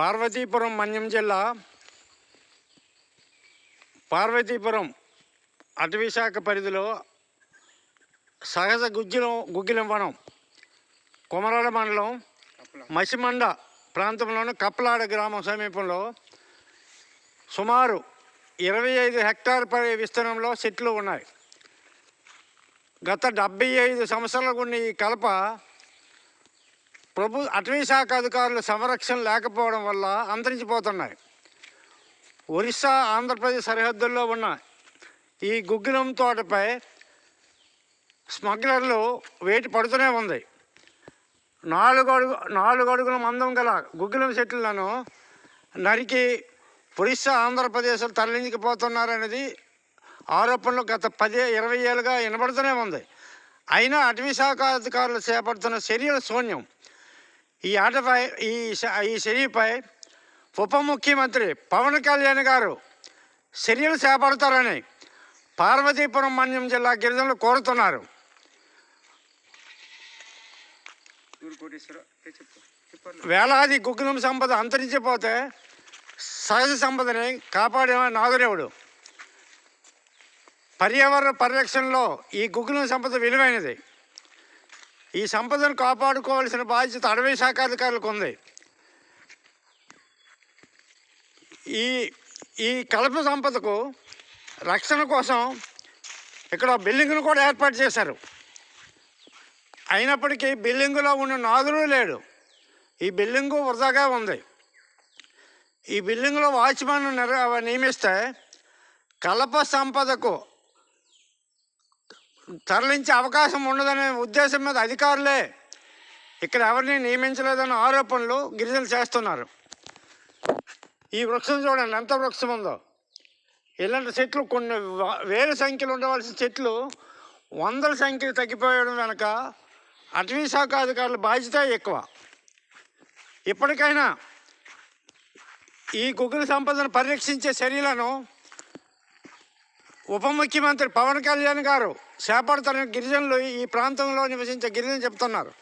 పార్వతీపురం మన్యం జిల్లా పార్వతీపురం అటవీశాఖ పరిధిలో సహజ గుజ్జిలం గుగ్గిలం వనం కొమరాడ మండలం మసిమండ ప్రాంతంలోని కప్పలాడ గ్రామం సమీపంలో సుమారు ఇరవై ఐదు హెక్టార్ పరి విస్తీర్ణంలో చెట్లు ఉన్నాయి. గత డెబ్బై ఐదు సంవత్సరాలకు ఉన్న ఈ కలప ప్రభు అటవీ శాఖ సంరక్షణ లేకపోవడం వల్ల అంతరించిపోతున్నాయి. ఒరిస్సా ఆంధ్రప్రదేశ్ సరిహద్దుల్లో ఉన్న ఈ గుగ్గిలం తోటపై స్మగ్లర్లు వేటి పడుతూనే ఉంది. నాలుగు అడుగు నాలుగు అడుగుల మందం గల గుగ్గిలం చెట్లను నరికి ఒరిస్సా ఆంధ్రప్రదేశ్ తరలించుకుపోతున్నారనేది ఆరోపణలు గత పది ఇరవై ఏళ్ళుగా వినబడుతూనే ఉంది. అయినా అటవీ శాఖ అధికారులు చేపడుతున్న చర్యల శూన్యం ఈ ఆటపై ఈ ఈ చర్యపై ఉప ముఖ్యమంత్రి పవన్ కళ్యాణ్ గారు చర్యలు చేపడతారని పార్వతీపురం మన్యం జిల్లా గిరిజనులు కోరుతున్నారు. వేలాది గుగ్గులం సంపద అంతరించిపోతే సహజ సంపదని కాపాడే నాదురేవుడు పర్యావరణ పరిరక్షణలో ఈ గుగ్గులం సంపద విలువైనది. ఈ సంపదను కాపాడుకోవాల్సిన బాధ్యత అటవీ శాఖ అధికారులకు ఉంది. ఈ ఈ కలప సంపదకు రక్షణ కోసం ఇక్కడ బిల్డింగ్ను కూడా ఏర్పాటు చేశారు. అయినప్పటికీ బిల్డింగులో ఉన్న నాదులు లేడు. ఈ బిల్డింగు వృధాగా ఉంది. ఈ బిల్డింగ్లో వాచ్మెన్ నిర్ నియమిస్తే కలప సంపదకు తరలించే అవకాశం ఉండదనే ఉద్దేశం మీద అధికారులే ఇక్కడ ఎవరిని నియమించలేదన్న ఆరోపణలు గిరిజనులు చేస్తున్నారు. ఈ వృక్షం చూడండి ఎంత వృక్షం ఉందో. ఇలాంటి చెట్లు కొన్ని వేల సంఖ్యలో ఉండవలసిన చెట్లు వందల సంఖ్యలు తగ్గిపోయడం వెనక అటవీ శాఖ అధికారుల బాధ్యత ఎక్కువ. ఇప్పటికైనా ఈ గుగ్గుల సంపదను పరిరక్షించే చర్యలను ఉప ముఖ్యమంత్రి పవన్ కళ్యాణ్ గారు చేపడతారని గిరిజనులు ఈ ప్రాంతంలో నివసించే గిరిజనులు చెప్తున్నారు.